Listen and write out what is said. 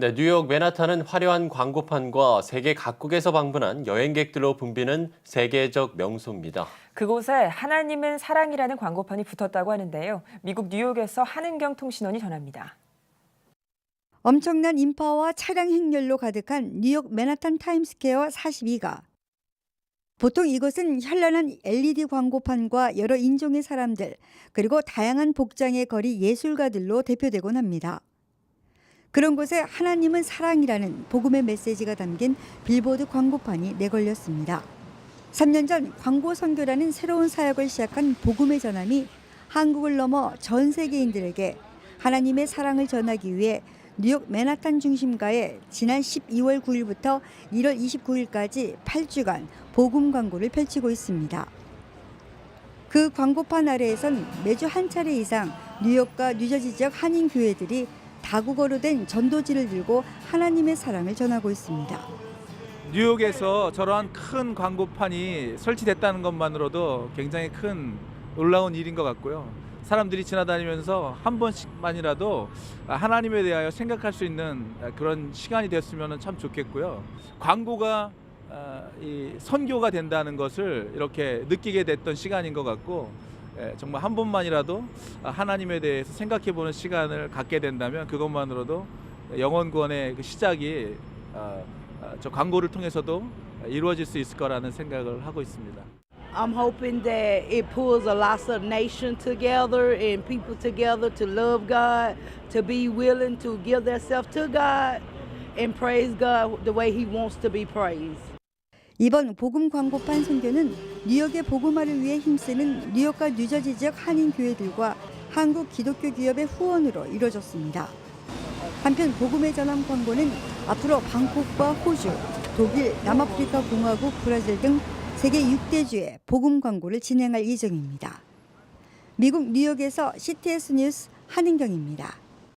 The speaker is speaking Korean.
네, 뉴욕 맨하탄은 화려한 광고판과 세계 각국에서 방문한 여행객들로 붐비는 세계적 명소입니다. 그곳에 하나님은 사랑이라는 광고판이 붙었다고 하는데요. 미국 뉴욕에서 한은경 통신원이 전합니다. 엄청난 인파와 차량 행렬로 가득한 뉴욕 맨하탄 타임스퀘어 42가. 보통 이곳은 현란한 LED 광고판과 여러 인종의 사람들, 그리고 다양한 복장의 거리 예술가들로 대표되곤 합니다. 그런 곳에 하나님은 사랑이라는 복음의 메시지가 담긴 빌보드 광고판이 내걸렸습니다. 3년 전 광고 선교라는 새로운 사역을 시작한 복음의 전함이 한국을 넘어 전 세계인들에게 하나님의 사랑을 전하기 위해 뉴욕 맨하탄 중심가에 지난 12월 9일부터 1월 29일까지 8주간 복음 광고를 펼치고 있습니다. 그 광고판 아래에선 매주 한 차례 이상 뉴욕과 뉴저지 지역 한인 교회들이 다국어로 된 전도지를 들고 하나님의 사랑을 전하고 있습니다. 뉴욕에서 저러한 큰 광고판이 설치됐다는 것만으로도 굉장히 큰 놀라운 일인 것 같고요. 사람들이 지나다니면서 한 번씩만이라도 하나님에 대하여 생각할 수 있는 그런 시간이 됐으면 참 좋겠고요. 광고가 아, 이 선교가 된다는 것을 이렇게 느끼게 됐던 시간인 것 같고 예, 정말 한 번만이라도 하나님에 대해서 생각해 보는 시간을 갖게 된다면 그것만으로도 영원 구원의 그 시작이 아, 아, 저 광고를 통해서도 이루어질 수 있을 거라는 생각을 하고 있습니다. I'm hoping that it pulls a lot of nation together and people together to love God, to be willing to give themselves to God and praise God the way He wants to be praised. 이번 복음 광고판 선교는 뉴욕의 복음화를 위해 힘쓰는 뉴욕과 뉴저지 지역 한인 교회들과 한국 기독교 기업의 후원으로 이루어졌습니다. 한편 복음의 전함 광고는 앞으로 방콕과 호주, 독일, 남아프리카 공화국, 브라질 등 세계 6대 주에 복음 광고를 진행할 예정입니다. 미국 뉴욕에서 CTS 뉴스 한은경입니다.